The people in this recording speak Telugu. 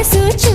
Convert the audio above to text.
మనసు